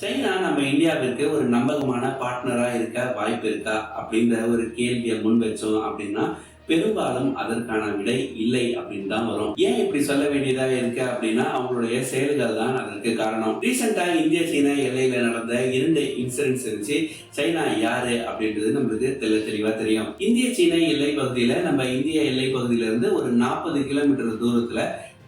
China நம்ம இந்தியாவிற்கு ஒரு நம்பகமான பார்ட்னரா இருக்க வாய்ப்பு இருக்கா அப்படின்ற ஒரு கேள்வியை முன் வச்சோம் அப்படின்னா பெரும்பாலும் அதற்கான விடை இல்லை அப்படின்னு தான் வரும். ஏன் இப்படி சொல்ல வேண்டியதா இருக்கு அப்படின்னா அவங்களுடைய செயல்கள் தான் அதற்கு காரணம். ரீசெண்டா இந்திய சீனா எல்லையில நடந்த இரண்டு இன்சிடென்ட்ஸ் இருந்துச்சு. சைனா யாரு அப்படின்றது நம்மளுக்கு தெள்ள தெளிவா தெரியும். இந்திய சீன எல்லை பகுதியில நம்ம இந்திய எல்லை பகுதியில இருந்து ஒரு நாற்பது கிலோமீட்டர் தூரத்துல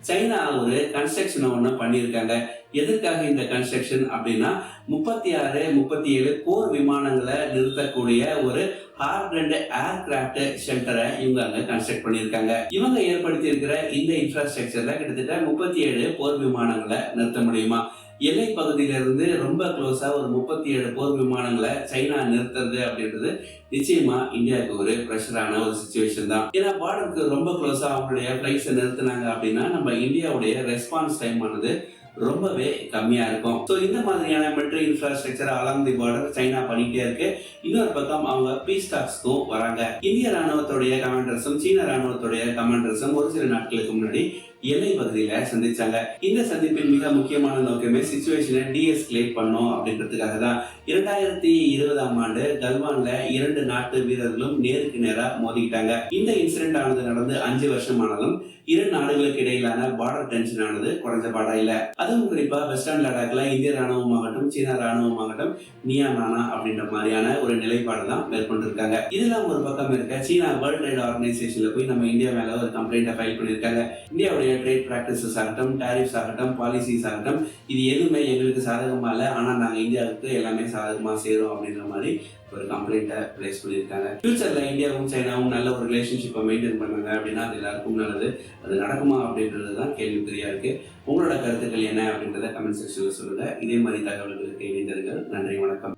சைனா ஒரு கன்ஸ்ட்ரக்ஷன் ஒன்று பண்ணியிருக்காங்க. எதற்காக இந்த கன்ஸ்ட்ரக்ஷன் அப்படின்னா முப்பத்தி ஆறு முப்பத்தி ஏழு போர் விமானங்களை நிறுத்தக்கூடிய ஒரு ஹார்ட் ஏர்கிராஃப்ட் ஷெல்டரை இவங்க அங்க கன்ஸ்ட்ரக்ட் பண்ணியிருக்காங்க. இவங்க ஏற்படுத்தி இருக்கிற இந்த இன்ஃப்ராஸ்ட்ரக்சர்ல கிட்டத்தட்ட முப்பத்தி ஏழு போர் விமானங்களை நிறுத்த முடியுமா? எல்லை பகுதியிலிருந்து ரொம்ப க்ளோஸா ஒரு முப்பத்தி ஏழு போர் விமானங்களை சைனா நிறுத்துறது அப்படின்றது நிச்சயமா இந்தியாவுக்கு ஒரு ப்ரெஷரான ஒரு சுச்சுவேஷன் தான். ஏன்னா பார்டருக்கு ரொம்ப க்ளோஸா அவங்களுடைய ஃபிளைட்ஸை நிறுத்தினாங்க அப்படின்னா நம்ம இந்தியாவுடைய ரெஸ்பான்ஸ் டைம் ஆனது ரொம்பவே கம்மியா இருக்கும். ஸோ இந்த மாதிரியான metro infrastructure along the border China பண்ணிகிட்டே இருக்கு. இன்னொரு பக்கம் அவங்க பீஸ் டாக்ஸ்க்கும் வராங்க. இந்திய ராணுவத்துடைய கமாண்டர்ஸும் சீன ராணுவத்துடைய கமாண்டர்ஸும் ஒரு சில நாட்களுக்கு முன்னாடி எல்லை பகுதியில சந்திச்சாங்க. இந்த சந்திப்பின் மிக முக்கியமான நோக்கமே சுச்சுவேஷனை டிஎஸ்கிலேட் பண்ணும் அப்படின்றதுக்காக தான். இரண்டாயிரத்தி இருபதாம் ஆண்டு கல்வான்ல இரண்டு நாட்டு வீரர்களும் நேருக்கு நேராக மோதிக்கிட்டாங்க. இந்த இன்சிடென்ட் ஆனது நடந்து அஞ்சு வருஷம் ஆனாலும் இரு நாடுகளுக்கு இடையிலான பார்டர் டென்ஷன் ஆனது குறைஞ்ச பாடா இல்லை. அதுவும் குறிப்பாக வெஸ்டர்ன் லடாக்ல இந்திய ராணுவமாகட்டும் சீனா ராணுவமாகட்டும் நியா நானா அப்படின்ற மாதிரியான ஒரு நிலைப்பாடு தான் மேற்கொண்டிருக்காங்க. இதெல்லாம் ஒரு பக்கம் இருக்க சீனா வேர்ல்ட் ட்ரேட் ஆர்கனைசேஷன்ல போய் நம்ம இந்தியா மேல ஒரு கம்ப்ளைண்ட்டை ஃபைல் பண்ணியிருக்காங்க. இந்தியாவுடைய ட்ரேட் ப்ராக்டிசஸ் ஆகட்டும் டேரிஃப்ஸ் ஆகட்டும் பாலிசிஸ் ஆகட்டும் இது எதுவுமே எங்களுக்கு சாதகமா இல்லை. ஆனால் நாங்கள் இந்தியாவுக்கு எல்லாமே சாதகமா சேரும் அப்படின்ற மாதிரி ஒரு கம்ப்ளைண்ட்டை பிளேஸ் பண்ணியிருக்காங்க. ஃபியூச்சரில் இந்தியாவும் சைனாவும் நல்ல ஒரு ரிலேஷன்ஷிப்பை மெயின்டைன் பண்ணாங்க அப்படின்னா அது எல்லாருக்கும் நல்லது. அது நடக்குமா அப்படின்றது தான் கேள்விக்குறியாக இருக்குது உங்களோட கருத்துக்கள் என்ன அப்படின்றத கமெண்ட் செக்ஷனில் சொல்லுங்கள் இதே மாதிரி தகவல்களுக்கு இணைந்தர்கள் நன்றி வணக்கம்.